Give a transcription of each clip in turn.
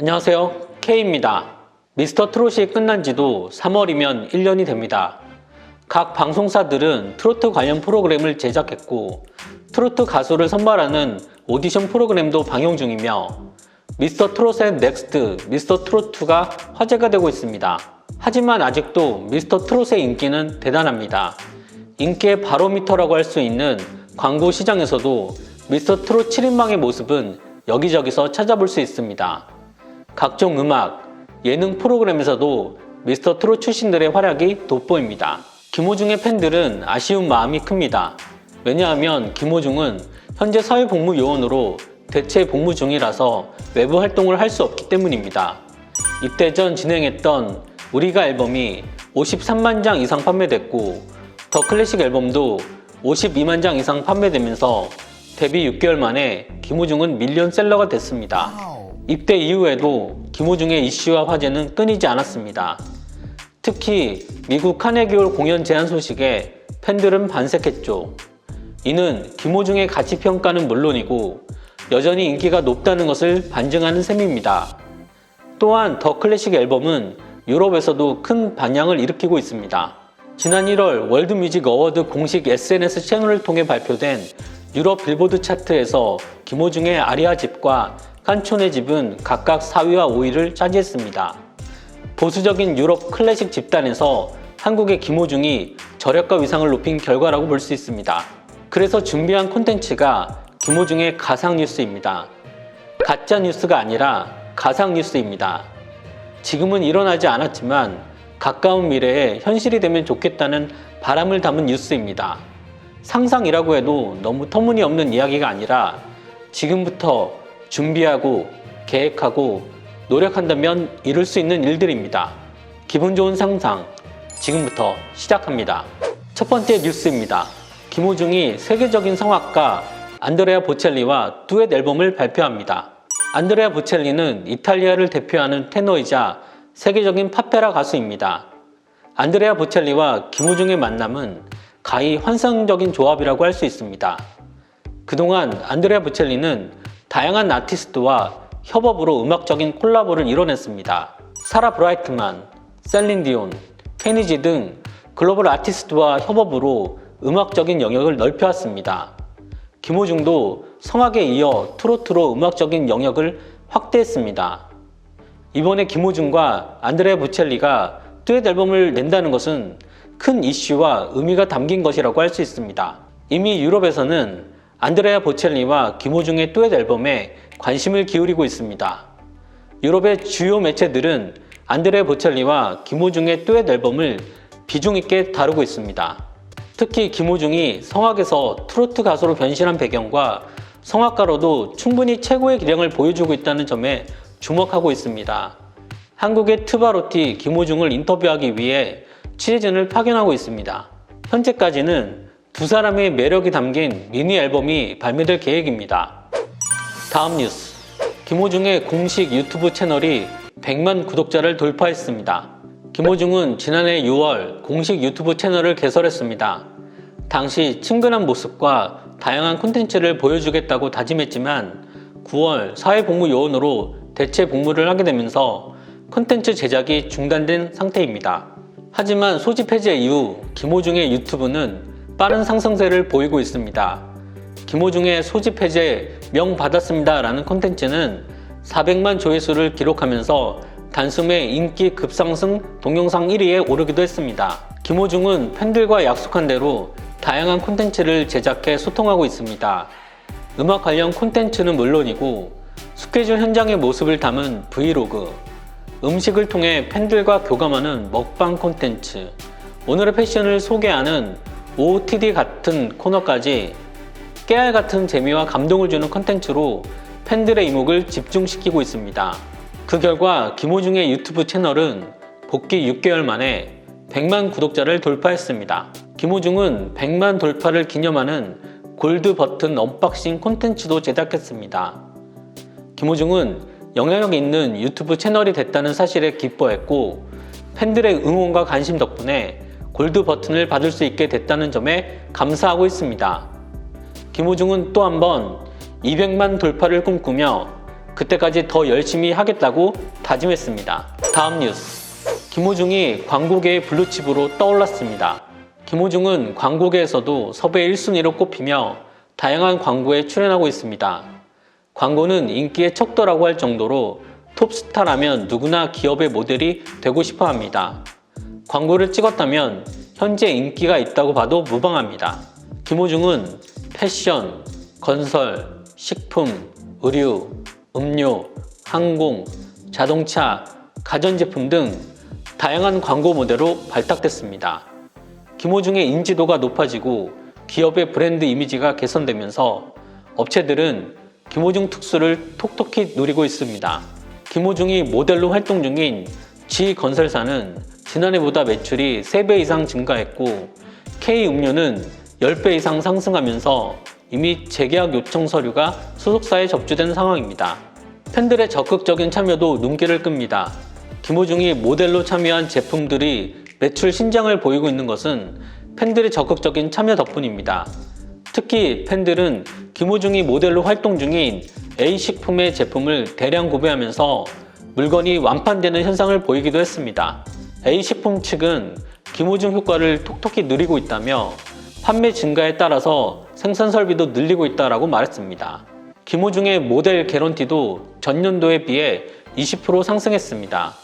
안녕하세요. K입니다. 미스터 트롯이 끝난 지도 3월이면 1년이 됩니다. 각 방송사들은 트로트 관련 프로그램을 제작했고, 트로트 가수를 선발하는 오디션 프로그램도 방영 중이며, 미스터 트롯의 넥스트, 미스터 트롯2가 화제가 되고 있습니다. 하지만 아직도 미스터 트롯의 인기는 대단합니다. 인기의 바로미터라고 할 수 있는 광고 시장에서도 미스터 트롯 7인방의 모습은 여기저기서 찾아볼 수 있습니다. 각종 음악, 예능 프로그램에서도 미스터 트롯 출신들의 활약이 돋보입니다. 김호중의 팬들은 아쉬운 마음이 큽니다. 왜냐하면 김호중은 현재 사회복무요원으로 대체 복무 중이라서 외부 활동을 할 수 없기 때문입니다. 입대 전 진행했던 우리가 앨범이 53만 장 이상 판매됐고 더 클래식 앨범도 52만 장 이상 판매되면서 데뷔 6개월 만에 김호중은 밀리언셀러가 됐습니다. 입대 이후에도 김호중의 이슈와 화제는 끊이지 않았습니다. 특히 미국 카네기홀 공연 제안 소식에 팬들은 반색했죠. 이는 김호중의 가치 평가는 물론이고 여전히 인기가 높다는 것을 반증하는 셈입니다. 또한 더 클래식 앨범은 유럽에서도 큰 반향을 일으키고 있습니다. 지난 1월 월드뮤직 어워드 공식 SNS 채널을 통해 발표된 유럽 빌보드 차트에서 김호중의 아리아 집과 칸촌의 집은 각각 4위와 5위를 차지했습니다. 보수적인 유럽 클래식 집단에서 한국의 김호중이 저력과 위상을 높인 결과라고 볼 수 있습니다. 그래서 준비한 콘텐츠가 김호중의 가상 뉴스입니다. 가짜 뉴스가 아니라 가상 뉴스입니다. 지금은 일어나지 않았지만 가까운 미래에 현실이 되면 좋겠다는 바람을 담은 뉴스입니다. 상상이라고 해도 너무 터무니없는 이야기가 아니라 지금부터 준비하고 계획하고 노력한다면 이룰 수 있는 일들입니다. 기분 좋은 상상 지금부터 시작합니다. 첫 번째 뉴스입니다. 김호중이 세계적인 성악가 안드레아 보첼리와 듀엣 앨범을 발표합니다. 안드레아 보첼리는 이탈리아를 대표하는 테너이자 세계적인 파페라 가수입니다. 안드레아 보첼리와 김호중의 만남은 가히 환상적인 조합이라고 할 수 있습니다. 그동안 안드레아 보첼리는 다양한 아티스트와 협업으로 음악적인 콜라보를 이뤄냈습니다. 사라 브라이트만, 셀린 디온, 케니지 등 글로벌 아티스트와 협업으로 음악적인 영역을 넓혀왔습니다. 김호중도 성악에 이어 트로트로 음악적인 영역을 확대했습니다. 이번에 김호중과 안드레아 보첼리가 듀엣 앨범을 낸다는 것은 큰 이슈와 의미가 담긴 것이라고 할 수 있습니다. 이미 유럽에서는 안드레아 보첼리와 김호중의 듀엣 앨범에 관심을 기울이고 있습니다. 유럽의 주요 매체들은 안드레아 보첼리와 김호중의 듀엣 앨범을 비중 있게 다루고 있습니다. 특히 김호중이 성악에서 트로트 가수로 변신한 배경과 성악가로도 충분히 최고의 기량을 보여주고 있다는 점에 주목하고 있습니다. 한국의 트바로티 김호중을 인터뷰하기 위해 취재진을 파견하고 있습니다. 현재까지는 두 사람의 매력이 담긴 미니 앨범이 발매될 계획입니다. 다음 뉴스. 김호중의 공식 유튜브 채널이 100만 구독자를 돌파했습니다. 김호중은 지난해 6월 공식 유튜브 채널을 개설했습니다. 당시 친근한 모습과 다양한 콘텐츠를 보여주겠다고 다짐했지만 9월 사회복무 요원으로 대체 복무를 하게 되면서 콘텐츠 제작이 중단된 상태입니다. 하지만 소집 해제 이후 김호중의 유튜브는 빠른 상승세를 보이고 있습니다. 김호중의 소집 해제 명 받았습니다 라는 콘텐츠는 400만 조회수를 기록하면서 단숨에 인기 급상승 동영상 1위에 오르기도 했습니다. 김호중은 팬들과 약속한 대로 다양한 콘텐츠를 제작해 소통하고 있습니다. 음악 관련 콘텐츠는 물론이고 스케줄 현장의 모습을 담은 브이로그, 음식을 통해 팬들과 교감하는 먹방 콘텐츠, 오늘의 패션을 소개하는 OOTD 같은 코너까지 깨알 같은 재미와 감동을 주는 콘텐츠로 팬들의 이목을 집중시키고 있습니다. 그 결과 김호중의 유튜브 채널은 복귀 6개월 만에 100만 구독자를 돌파했습니다. 김호중은 100만 돌파를 기념하는 골드 버튼 언박싱 콘텐츠도 제작했습니다. 김호중은 영향력 있는 유튜브 채널이 됐다는 사실에 기뻐했고 팬들의 응원과 관심 덕분에 골드 버튼을 받을 수 있게 됐다는 점에 감사하고 있습니다. 김호중은 또 한 번 200만 돌파를 꿈꾸며 그때까지 더 열심히 하겠다고 다짐했습니다. 다음 뉴스. 김호중이 광고계의 블루칩으로 떠올랐습니다. 김호중은 광고계에서도 섭외 1순위로 꼽히며 다양한 광고에 출연하고 있습니다. 광고는 인기의 척도라고 할 정도로 톱스타라면 누구나 기업의 모델이 되고 싶어 합니다. 광고를 찍었다면 현재 인기가 있다고 봐도 무방합니다. 김호중은 패션, 건설, 식품, 의류, 음료, 항공, 자동차, 가전제품 등 다양한 광고 모델로 발탁됐습니다. 김호중의 인지도가 높아지고 기업의 브랜드 이미지가 개선되면서 업체들은 김호중 특수를 톡톡히 누리고 있습니다. 김호중이 모델로 활동 중인 G건설사는 지난해보다 매출이 3배 이상 증가했고 K음료는 10배 이상 상승하면서 이미 재계약 요청 서류가 소속사에 접수된 상황입니다. 팬들의 적극적인 참여도 눈길을 끕니다. 김호중이 모델로 참여한 제품들이 매출 신장을 보이고 있는 것은 팬들의 적극적인 참여 덕분입니다. 특히 팬들은 김호중이 모델로 활동 중인 A식품의 제품을 대량 구매하면서 물건이 완판되는 현상을 보이기도 했습니다. A식품 측은 김호중 효과를 톡톡히 누리고 있다며 판매 증가에 따라서 생산 설비도 늘리고 있다라고 말했습니다. 김호중의 모델 개런티도 전년도에 비해 20% 상승했습니다.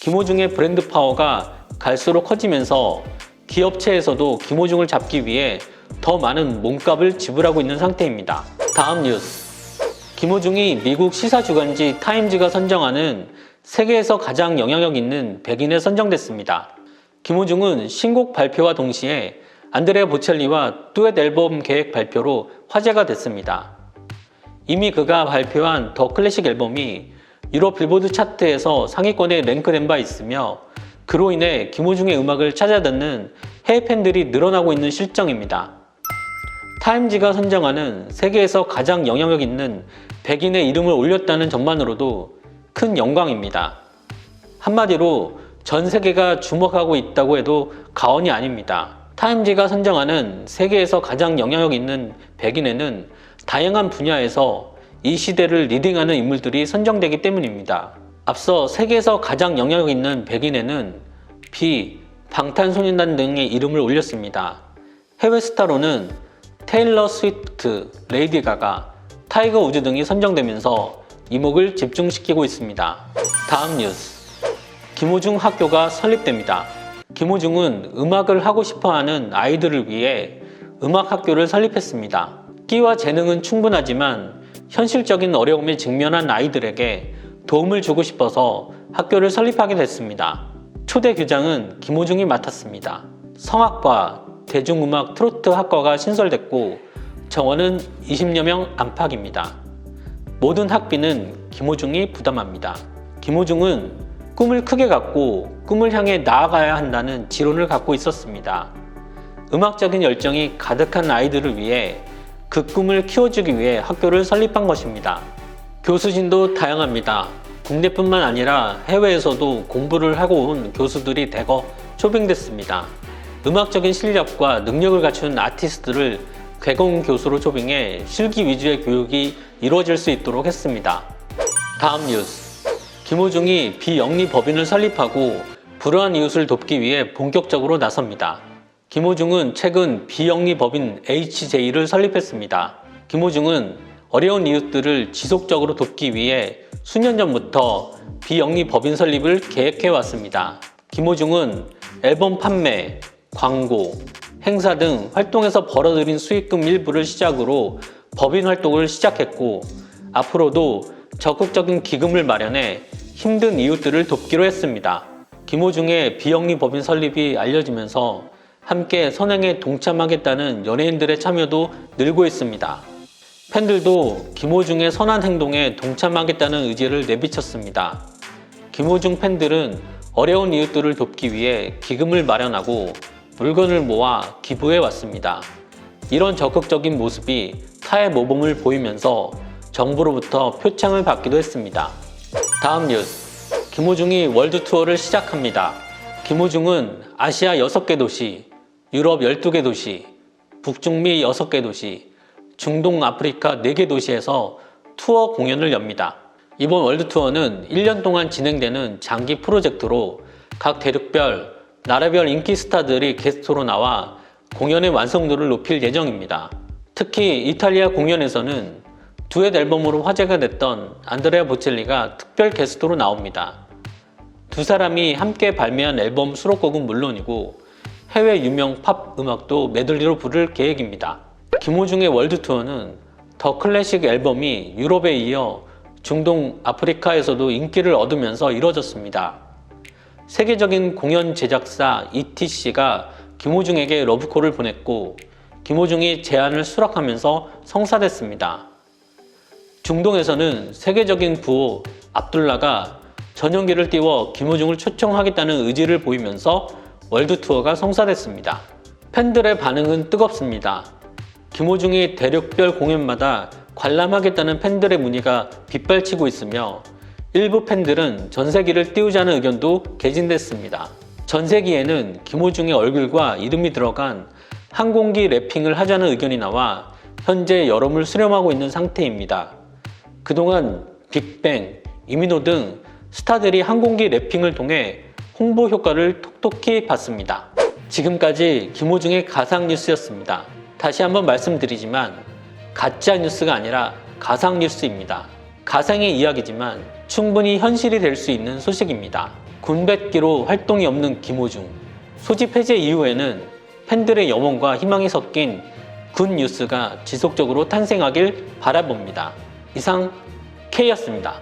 김호중의 브랜드 파워가 갈수록 커지면서 기업체에서도 김호중을 잡기 위해 더 많은 몸값을 지불하고 있는 상태입니다. 다음 뉴스. 김호중이 미국 시사주간지 타임즈가 선정하는 세계에서 가장 영향력 있는 100인에 선정됐습니다. 김호중은 신곡 발표와 동시에 안드레아 보첼리와 듀엣 앨범 계획 발표로 화제가 됐습니다. 이미 그가 발표한 더 클래식 앨범이 유럽 빌보드 차트에서 상위권에 랭크된 바 있으며 그로 인해 김호중의 음악을 찾아 듣는 해외 팬들이 늘어나고 있는 실정입니다. 타임지가 선정하는 세계에서 가장 영향력 있는 100인의 이름을 올렸다는 점만으로도 큰 영광입니다. 한마디로 전 세계가 주목하고 있다고 해도 가언이 아닙니다. 타임지가 선정하는 세계에서 가장 영향력 있는 100인에는 다양한 분야에서 이 시대를 리딩하는 인물들이 선정되기 때문입니다. 앞서 세계에서 가장 영향력 있는 100인에는 비, 방탄소년단 등의 이름을 올렸습니다. 해외 스타로는 테일러 스위프트, 레이디 가가, 타이거 우즈 등이 선정되면서 이목을 집중시키고 있습니다. 다음 뉴스. 김호중 학교가 설립됩니다. 김호중은 음악을 하고 싶어 하는 아이들을 위해 음악 학교를 설립했습니다. 끼와 재능은 충분하지만 현실적인 어려움에 직면한 아이들에게 도움을 주고 싶어서 학교를 설립하게 됐습니다. 초대 교장은 김호중이 맡았습니다. 성악과 대중음악 트로트 학과가 신설됐고 정원은 20여 명 안팎입니다. 모든 학비는 김호중이 부담합니다. 김호중은 꿈을 크게 갖고 꿈을 향해 나아가야 한다는 지론을 갖고 있었습니다. 음악적인 열정이 가득한 아이들을 위해 그 꿈을 키워주기 위해 학교를 설립한 것입니다. 교수진도 다양합니다. 국내뿐만 아니라 해외에서도 공부를 하고 온 교수들이 대거 초빙됐습니다. 음악적인 실력과 능력을 갖춘 아티스트를 괴공 교수로 초빙해 실기 위주의 교육이 이루어질 수 있도록 했습니다. 다음 뉴스. 김호중이 비영리 법인을 설립하고 불우한 이웃을 돕기 위해 본격적으로 나섭니다. 김호중은 최근 비영리 법인 HJ를 설립했습니다. 김호중은 어려운 이웃들을 지속적으로 돕기 위해 수년 전부터 비영리 법인 설립을 계획해 왔습니다. 김호중은 앨범 판매, 광고, 행사 등 활동에서 벌어들인 수익금 일부를 시작으로 법인 활동을 시작했고 앞으로도 적극적인 기금을 마련해 힘든 이웃들을 돕기로 했습니다. 김호중의 비영리 법인 설립이 알려지면서 함께 선행에 동참하겠다는 연예인들의 참여도 늘고 있습니다. 팬들도 김호중의 선한 행동에 동참하겠다는 의지를 내비쳤습니다. 김호중 팬들은 어려운 이웃들을 돕기 위해 기금을 마련하고 물건을 모아 기부해 왔습니다. 이런 적극적인 모습이 타의 모범을 보이면서 정부로부터 표창을 받기도 했습니다. 다음 뉴스. 김호중이 월드 투어를 시작합니다. 김호중은 아시아 6개 도시, 유럽 12개 도시, 북중미 6개 도시, 중동 아프리카 4개 도시에서 투어 공연을 엽니다. 이번 월드 투어는 1년 동안 진행되는 장기 프로젝트로 각 대륙별, 나라별 인기 스타들이 게스트로 나와 공연의 완성도를 높일 예정입니다. 특히 이탈리아 공연에서는 두엣 앨범으로 화제가 됐던 안드레아 보첼리가 특별 게스트로 나옵니다. 두 사람이 함께 발매한 앨범 수록곡은 물론이고 해외 유명 팝 음악도 메들리로 부를 계획입니다. 김호중의 월드 투어는 더 클래식 앨범이 유럽에 이어 중동, 아프리카에서도 인기를 얻으면서 이뤄졌습니다. 세계적인 공연 제작사 ETC가 김호중에게 러브콜을 보냈고 김호중이 제안을 수락하면서 성사됐습니다. 중동에서는 세계적인 부호 압둘라가 전용기를 띄워 김호중을 초청하겠다는 의지를 보이면서 월드 투어가 성사됐습니다. 팬들의 반응은 뜨겁습니다. 김호중이 대륙별 공연마다 관람하겠다는 팬들의 문의가 빗발치고 있으며 일부 팬들은 전세기를 띄우자는 의견도 개진됐습니다. 전세기에는 김호중의 얼굴과 이름이 들어간 항공기 랩핑을 하자는 의견이 나와 현재 여론을 수렴하고 있는 상태입니다. 그동안 빅뱅, 이민호 등 스타들이 항공기 랩핑을 통해 홍보 효과를 톡톡히 봤습니다. 지금까지 김호중의 가상 뉴스였습니다. 다시 한번 말씀드리지만 가짜 뉴스가 아니라 가상 뉴스입니다. 가상의 이야기지만 충분히 현실이 될 수 있는 소식입니다. 군백기로 활동이 없는 김호중. 소집 해제 이후에는 팬들의 염원과 희망이 섞인 군 뉴스가 지속적으로 탄생하길 바라봅니다. 이상 K였습니다.